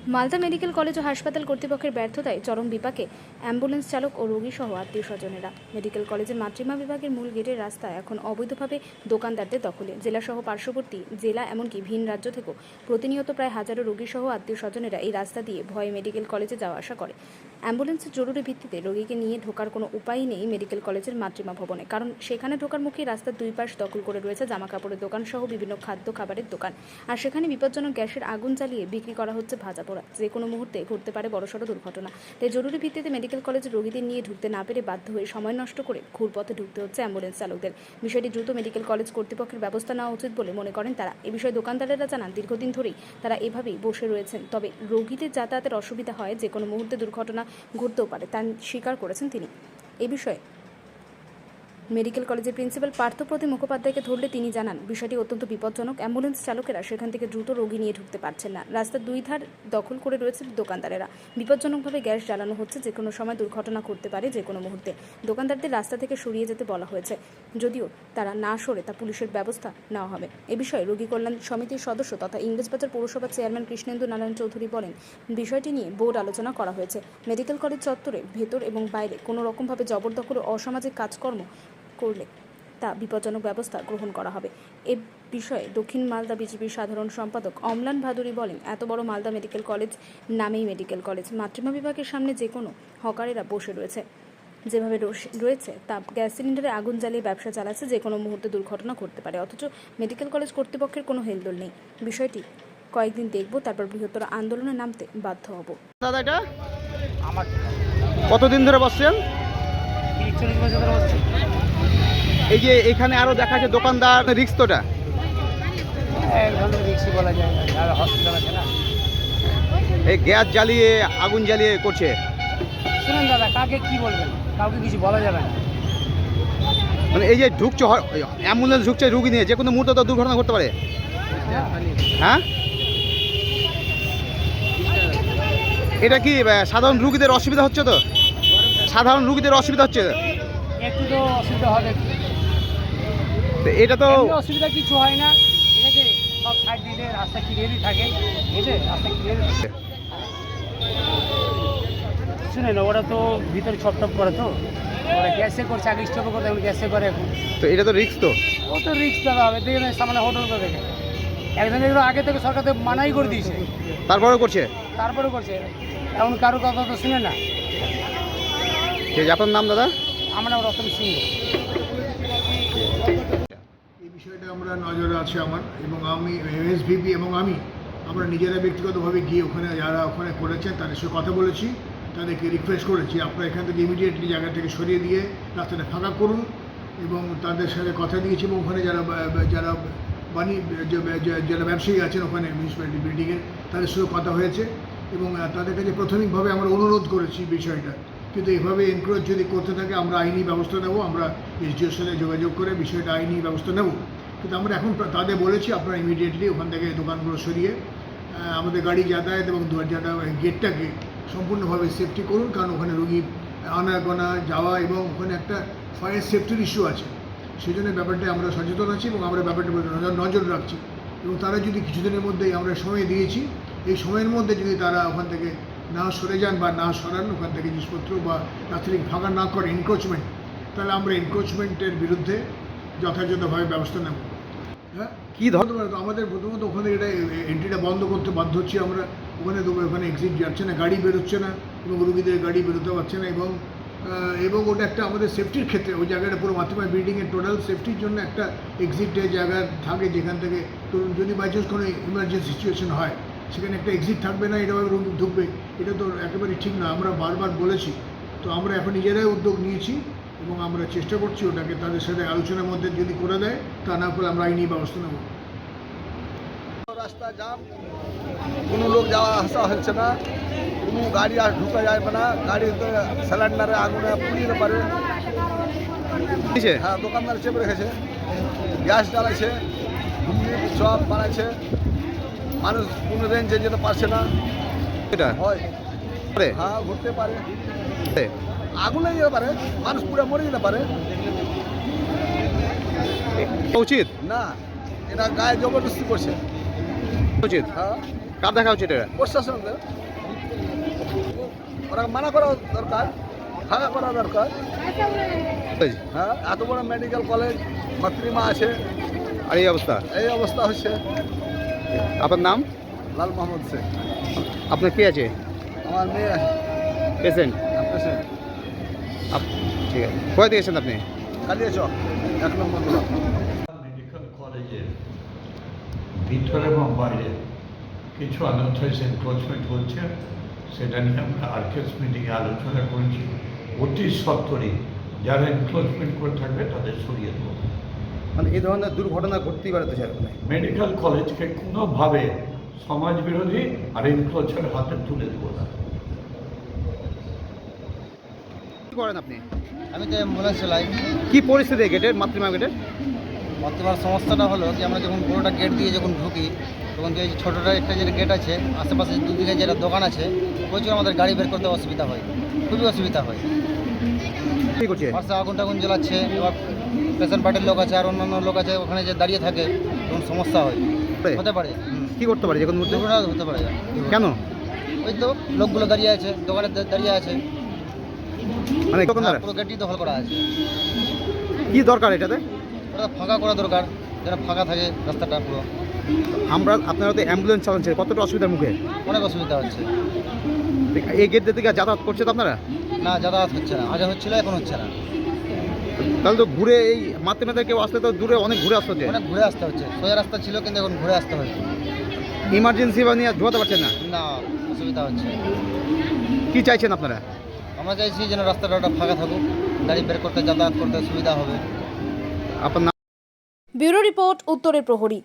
Malda medical college ও হাসপাতাল কর্তৃপক্ষের ব্যর্থতায় চরম বিপাকে অ্যাম্বুলেন্স চালক ও রোগী সহ আত্মীয় স্বজনেরা। মেডিকেল কলেজের মাতৃমা বিভাগের মূল গেটের রাস্তা এখন অবৈধভাবে দোকানদারদের দখলে। জেলাসহ পার্শ্ববর্তী জেলা এমনকি ভিন রাজ্য থেকেও প্রতিনিয়ত প্রায় হাজারো রোগী সহ আত্মীয় স্বজনেরা এই রাস্তা দিয়ে ভয়ে মেডিকেল কলেজে যাওয়া আসা করে। অ্যাম্বুলেন্সের জরুরি ভিত্তিতে রোগীকে নিয়ে ঢোকার কোনো উপায় নেই মেডিকেল কলেজের মাতৃমা ভবনে। কারণ সেখানে ঢোকার মুখে রাস্তার দুই পাশ দখল করে রয়েছে জামা কাপড়ের দোকান সহ বিভিন্ন খাদ্য খাবারের দোকান। আর সেখানে বিপজ্জনক গ্যাসের আগুন জ্বালিয়ে বিক্রি করা হচ্ছে ভাজা পোড়া। যে কোনো মুহূর্তে ঘটতে পারে বড়সড় দুর্ঘটনা। তাই জরুরি ভিত্তিতে মেডিকেল কলেজের রোগীদের নিয়ে ঢুকতে না পেরে বাধ্য হয়ে সময় নষ্ট করে ঘুরপথে ঢুকতে হচ্ছে অ্যাম্বুলেন্স চালকদের। বিষয়টি দ্রুত মেডিকেল কলেজ কর্তৃপক্ষের ব্যবস্থা নেওয়া উচিত বলে মনে করেন তারা। এ বিষয়ে দোকানদারেরা জানান, দীর্ঘদিন ধরেই তারা এভাবেই বসে রয়েছেন। তবে রোগীদের যাতায়াতের অসুবিধা হয় যে কোনো মুহূর্তে দুর্ঘটনা ঘটতেও পারে, তা স্বীকার করেছেন তিনি। এ বিষয়ে মেডিকেল কলেজের প্রিন্সিপাল পার্থপ্রতিম মুখোপাধ্যায়কে ধরলে তিনি জানান, বিষয়টি অত্যন্ত বিপজ্জনক। অ্যাম্বুলেন্স চালকেরা সেখান থেকে দ্রুত রোগী নিয়ে ঢুকতে পারছেন না। রাস্তার দুই ধার দখল করে রয়েছে দোকানদারেরা। বিপজ্জনকভাবে গ্যাস জ্বালানো হচ্ছে যে কোনো সময় দুর্ঘটনা ঘটতে পারে যে কোনো মুহূর্তে। দোকানদারদের রাস্তা থেকে সরিয়ে যেতে বলা হয়েছে। যদিও তারা না সরে তা পুলিশের ব্যবস্থা নেওয়া হবে। এ বিষয়ে রোগী কল্যাণ সমিতির সদস্য তথা ইংরেজবাজার পৌরসভার চেয়ারম্যান কৃষ্ণেন্দু নারায়ণ চৌধুরী বলেন, বিষয়টি নিয়ে বোর্ড আলোচনা করা হয়েছে। মেডিকেল কলেজ চত্বরে ভেতর এবং বাইরে কোনো রকমভাবে জবরদখল ও অসামাজিক কাজকর্ম করলে তা বিপজ্জনক ব্যবস্থা গ্রহণ করা হবে। এ বিষয়ে দক্ষিণ মালদা বিজেপির সাধারণ সম্পাদক অমলান ভাদুরী বলেন এত বড় মালদা মেডিকেল কলেজ নামেই মেডিকেল কলেজ। মাতৃমা বিভাগের সামনে যে কোনো হকারেরা বসে রয়েছে। যেভাবে রয়েছে তা গ্যাস সিলিন্ডারে আগুন জ্বালিয়ে ব্যবসা চালাচ্ছে যে কোনো মুহূর্তে দুর্ঘটনা ঘটতে পারে। অথচ মেডিকেল কলেজ কর্তৃপক্ষের কোনো হেলদোল নেই। বিষয়টি কয়েকদিন দেখব তারপর বৃহত্তর আন্দোলনে নামতে বাধ্য হব। দাদা এটা? আমার কতদিন ধরে বসছেন? এই যে এখানে আরও দেখা যাচ্ছে দোকানদার রিক্স তোটা এক বলা যায় হসপিটাল আছে না। এই গ্যাস জ্বালিয়ে আগুন জ্বালিয়ে করছে। শুনুন দাদা কাকে কি বলবেন? কাউকে কিছু বলা যাবে না। মানে এই যে ঢুকছে অ্যাম্বুলেন্স ঢুকছে রুগী নিয়ে যে কোনো মুহূর্তে তো দুর্ঘটনা ঘটতে পারে। হ্যাঁ? এটা কি সাধারণ রুগীদের অসুবিধা হচ্ছে তো? সাধারণ রুগীদের অসুবিধা হচ্ছে একটু তো অসুবিধা হবে। এটা তো অসুবিধা কিছু হয় না। ঠিক আছে? সব সাইড দিলে রাস্তা ক্লিয়ারই থাকে। ঠিক আছে? রাস্তা ক্লিয়ারই থাকে। শুনেন ওরা তো ভিতরে ছপ টপ করে তো। ওরা গ্যাসে করছে আগে স্টোভে করতে এখন গ্যাসে করে এখন। তো এটা তো রিক্স তো। ও তো রিক্স দাদা হবে দেখে সামনে হোটেল তো দেখে একজন এগুলো আগে থেকে সরকার থেকে মানাই করে দিয়েছে। তারপরেও করছে? তারপরে করছে। এমন কারও কথা তো শুনে না। ঠিক আছে আপনার নাম দাদা? আমার নাম রতন সিংহ এই আমরা নজরে আছে আমার এবং আমি এসভিপি এবং আমি আমরা নিজেরা ব্যক্তিগতভাবে গিয়ে ওখানে যারা ওখানে করেছেন তাদের সঙ্গে কথা বলেছি, তাদেরকে রিকোয়েস্ট করেছি, আপনারা এখান থেকে ইমিডিয়েটলি জায়গা থেকে সরিয়ে দিয়ে রাস্তাটা ফাঁকা করুন এবং তাদের সাথে কথা দিয়েছি এবং ওখানে যারা যারা যে- যারা ব্যবসায়ী আছেন ওখানে মিউনিসিপ্যালিটি বিল্ডিংয়ে তাদের সঙ্গে কথা হয়েছে এবং তাদের কাছে প্রাথমিকভাবে আমরা অনুরোধ করেছি বিষয়টা। কিন্তু এভাবে এনক্রোচ যদি করতে থাকে, আমরা আইনি ব্যবস্থা নেব, আমরা এসডিওর সাথে যোগাযোগ করে বিষয়টা আইনি ব্যবস্থা নেব। কিন্তু আমরা এখন তাদের বলেছি, আপনারা ইমিডিয়েটলি ওখান থেকে দোকানগুলো সরিয়ে আমাদের গাড়ি যাতায়াত এবং দরজাটা গেটটাকে সম্পূর্ণভাবে সেফটি করুন, কারণ ওখানে রুগী আনাগোনা যাওয়া এবং ওখানে একটা ফায়ার সেফটির ইস্যু আছে। সেই জন্য ব্যাপারটা আমরা সচেতন আছি এবং আমরা ব্যাপারটা নজর রাখছি। এবং তারা যদি কিছুদিনের মধ্যেই আমরা সময় দিয়েছি, এই সময়ের মধ্যে যদি তারা ওখান থেকে না সরে যান বা না সরান, ওখান থেকে জিনিসপত্র বা রাত্রি ফাঁকা না করে এনক্রোচমেন্ট তাহলে আমরা এনক্রোচমেন্টের বিরুদ্ধে যথাযথভাবে ব্যবস্থা নেব। হ্যাঁ? কি ধর আমাদের প্রথমত ওখানে এটা এন্ট্রিটা বন্ধ করতে বাধ্য হচ্ছি আমরা। ওখানে তো ওখানে এক্সিট যাচ্ছে না গাড়ি বেরোচ্ছে না এবং রুগীদের গাড়ি বেরোতে পারছে না এবং এবং ওটা একটা আমাদের সেফটির ক্ষেত্রে ওই জায়গাটা পুরো মাতৃমা বিল্ডিংয়ের টোটাল সেফটির জন্য একটা এক্সিটের জায়গা থাকে যেখান থেকে ধরুন যদি বাই চান্স কোনো ইমার্জেন্সি সিচুয়েশন হয় সেখানে একটা এক্সিট থাকবে না এটাভাবে রুগী ঢুকবে এটা তো একেবারে ঠিক না আমরা বারবার বলেছি। তো আমরা এখন নিজেরাই উদ্যোগ নিয়েছি এবং আমরা চেষ্টা করছি ওটাকে তাদের সাথে আলোচনার মধ্যে যদি করে দেয় তা না করে আমরা আইনি ব্যবস্থা নেব। রাস্তা জাম কোনো লোক যাওয়া আসা হচ্ছে না কোনো গাড়ি আর ঢুকা যাবে না গাড়িতে সিলিন্ডারে আগুনে পুড়িয়ে পারে? হ্যাঁ দোকানদার চেপে রেখেছে গ্যাস জ্বালাইছে সব বানাইছে মানুষ কোনো রেঞ্জে যেতে পারছে না। এটা? হয়? হ্যাঁ ঘুরতে পারে। আগুনে যেতে পারে মানুষ পুরো মরে যেতে পারে। উচিত? না এটা গায়ে জবরদস্তি করছে। উচিত? হ্যাঁ। কার দেখা উচিত এটা? প্রশাসনদের। ওরা মানা করা দরকার ফাঁকা করা দরকার। হ্যাঁ এত বড় মেডিকেল কলেজ মাতৃমা আছে। আর এই অবস্থা? এই অবস্থা হচ্ছে। আপনার নাম? লাল মোহাম্মদ শেখ। আপনার কে আছে? আমার মেয়ে আছে। পেশেন্ট? পেশেন্ট। ঠিক আছে। কোথায় থেকে এসেছেন আপনি? এক নম্বর মেডিকেল কলেজের ভিতরে এবং বাইরে কিছু আনথরাইজ এনক্রোচমেন্ট হচ্ছে সেটা নিয়ে আমরা আর্কেস মিটিংয়ে আলোচনা করেছি। অতি সত্তরই যারা এনক্রোচমেন্ট করে থাকবে তাদের সরিয়ে দেবো। মানে এই ধরনের দুর্ঘটনা ঘটতেই পারে তো মেডিকেল কলেজকে কোনোভাবে সমাজ বিরোধী আর এনক্রোচের হাতে তুলে দেবো না। কি করেন আপনি? আমি তো অ্যাম্বুলেন্স চালাই কি পরিস্থিতি গেটের মাতৃমা গেটের বর্তমান সমস্যাটা হলো যে আমরা যখন পুরোটা গেট দিয়ে যখন ঢুকি তখন যে ছোটোটা একটা যে গেট আছে আশেপাশে দুদিকে যেটা দোকান আছে প্রচুর আমাদের গাড়ি বের করতে অসুবিধা হয় খুবই অসুবিধা হয়। কি করছে? পাশে আগুন টাগুন জ্বালাচ্ছে এবার পেশেন্ট পার্টির লোক আছে আর অন্যান্য লোক আছে ওখানে যে দাঁড়িয়ে থাকে তখন সমস্যা হয়। হতে পারে। কি করতে পারে যে কোনো হতে পারে। কেন? ওই তো লোকগুলো দাঁড়িয়ে আছে দোকানে দাঁড়িয়ে আছে। মানে পুরো গেটই দখল করা আছে। কি দরকার এটাতে? ওটা ফাঁকা করা দরকার যেন ফাঁকা থাকে রাস্তাটা পুরো। আমরা আপনারা তো অ্যাম্বুলেন্স চালাচ্ছে কতটা অসুবিধার মুখে? অনেক অসুবিধা হচ্ছে। এই গেট থেকে যাতায়াত করছে তো আপনারা? না যাতায়াত হচ্ছে না আগে হচ্ছিল এখন হচ্ছে না। তাহলে তো ঘুরে এই মাতৃমাতে কেউ আসলে তো দূরে অনেক ঘুরে আসতে হচ্ছে। অনেক ঘুরে আসতে হচ্ছে সোজা রাস্তা ছিল কিন্তু এখন ঘুরে আসতে হচ্ছে। ইমার্জেন্সি বা নিয়ে ঢোকাতে পারছেন না? না অসুবিধা হচ্ছে। কি চাইছেন আপনারা? আমরা চাইছি যেন রাস্তাটা ফাঁকা থাকুক গাড়ি বের করতে যাতায়াত করতে সুবিধা হবে। আপনার ব্যুরো রিপোর্ট উত্তরের প্রহরী।